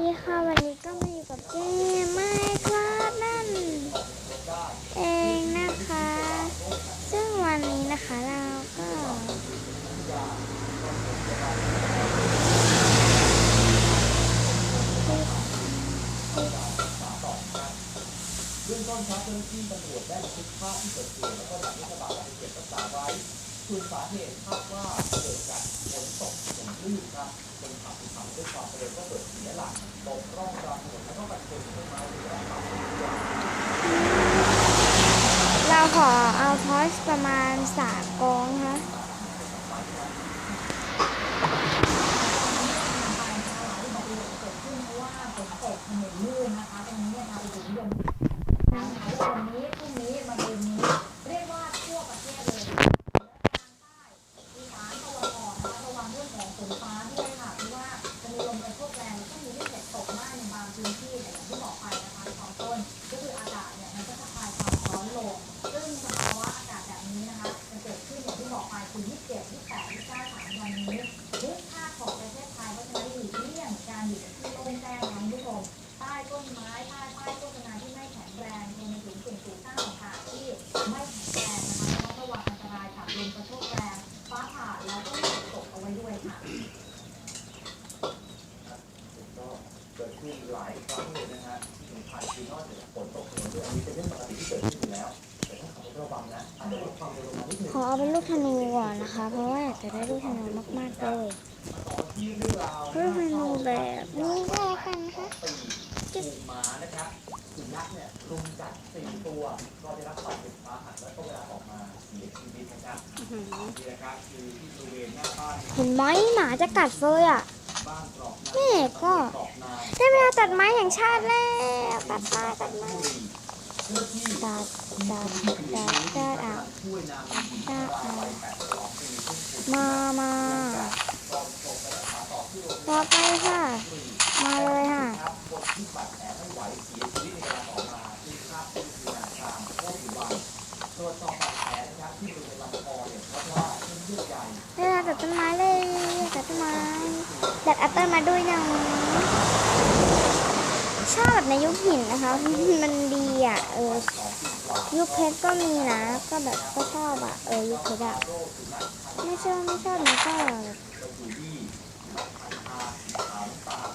ดีค่ะวันนี้ก็มาอยู่กับเกมไม่ครับนั่นเองนะคะ ซึ่งวันนี้นะคะเราก็เบื้องต้นครับเจ้าหน้าที่ตำรวจได้บันทึกภาพที่เกิดเหตุแล้วก็นำรถกระบะปเก็บรักษาไว้ ส่วนสาเหตุคาดว่าเกิดจากฝนตกฝนลื่นครับจนขับขับด้วยความเร็วก็เกิดเสียหลักตกร่องกลางถนนแล้วก็ไปชนต้นไม้หรือว่าขับรถยนต์เราขอเอาทอชประมาณสามกองนะคะเกิดขึ้นเพราะฝนตกถนนลื่นนะคะตรงนี้นี่ยทางอุตุนิยมนะคะวันนี้พรุ่งนี้ 3วันนี้ทุกภาของประเทศไทยเพราะฉะนั้นหลีกเลี่ยงการอยู่ที่โล่งแจ้งทั้งผู้ชมใต้ต้นไม้ใต้ป้ายโฆษณาที่ไม่แข็งแรงรวมไปถึงส่งปลูกสร้างต่าที่ไม่แข็งแรงนะคะต้องระวังอันตรายจากลมกระโชกแรงฟ้าผ่าแล้วก็ฝนตกเอาไว้ด้วยค่ะ ก็เกิดขึ้นหลายครั้งเลยนะฮะที่สำคัญคือนอกจากฝนตกถนนด้วยอันนี้เป็นเรื่องปกติที่เกิดขึ้นอยู่แล้ว แต่ต้องขับรถระวังนะอาจจะลดความเร็วลงมานิดนึง ขอเอาเป็นลูกธนูก่อนนะคะ เพราะว่าอยากจะได้ลูกธ เรื่องราวลูกธนูแบบนี้ก็แล้กันนะคะปีถูกหมานะครับสุนัขเนี่ยรุมกัดสี่ตัวก็ได้รับบาดเจ็บสาหัสแล้วก็เวลาออกมาเสียชีวิตนะครับนี่นะครับคือที่บริเวณหน้าบ้านเห็นไหมหมาจะกัดเฟยอะนี่ก็ได้เวลาตัดไม้แห่งชาติแล้วตัดไม้ตัดไม้เจ้าหน้าที่ตัดตัดตัดตัดอะช่วยนางหญิงชราวัย82ปีซึ่งถูกมามา ตอนส่งไปรักษาต่ อที่โรงพยาต่บาอลไปค่ะ มาเลยค่ะนี่เวลาต่อมาที่ทราบชื่อคือนางชามโคตรอยู่วันตรวจสอบบาดแผลนะต้นไม้เลยตัดต้นไม้ตัดแอปเปิลมาด้วยนะชอบแบบในยุคหินนะคะ มันดีอะ เออ ยุคเพชรก็มีนะ ก็แบบก็ชอบอะ เออ ยุคเพชรอะ ไม่ชอบไม่ชอบนะก็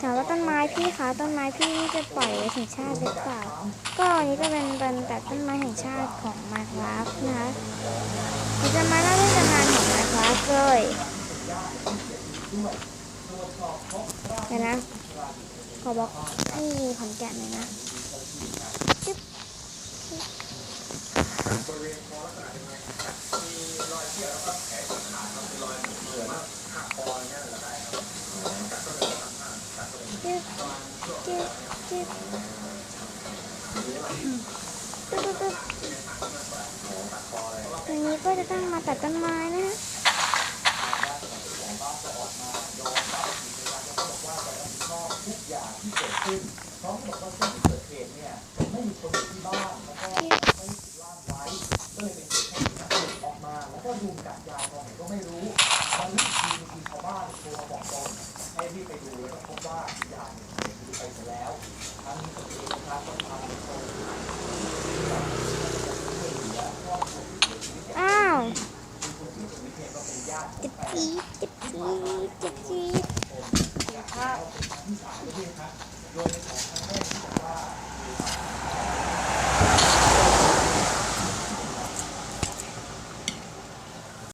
ถามว่าต้นไม้ พี่คะต้นไม้พี่นี่จะปล่อยไว้ถึงชาติหรือเปล่า ก็อันนี้ก็เป็นเป็นแต่ต้นไม้แห่งชาติของมาคราฟนะคะเราจะมาเล่าเรื่องตำนานของมาคราฟเลยเดี๋ยวนะ ขอบอกที่ขอนแก่นหน่อยนะจึ๊บจึ๊บจึ๊บจึ๊บอืม ตึ๊บตึ๊บตึ๊บทีนี้ก็จะต้องมาตัดต้นไม้นะฮะทุกองที่เกิดขึ้นพร้อมกับว่าช่วงที่เกิดเหตุเนี่ยไม่มีคนอยู่ที่บ้านแล้วก็ไม่ได้ติดล่ามไว้ก็เลยเป็นเหตุให้สุนัขหลุดออกมาแล้วก็รุมกัดยาตอนไหนก็ไม่รู้มารู้อีกทีคือชาวบ้านโทรมาบอกตนให้รีบไปดู อ้าวคนที่เสียชีวิตเนี่ยก็เป็นญาติของจิบจีจิบจีจิบจีครับ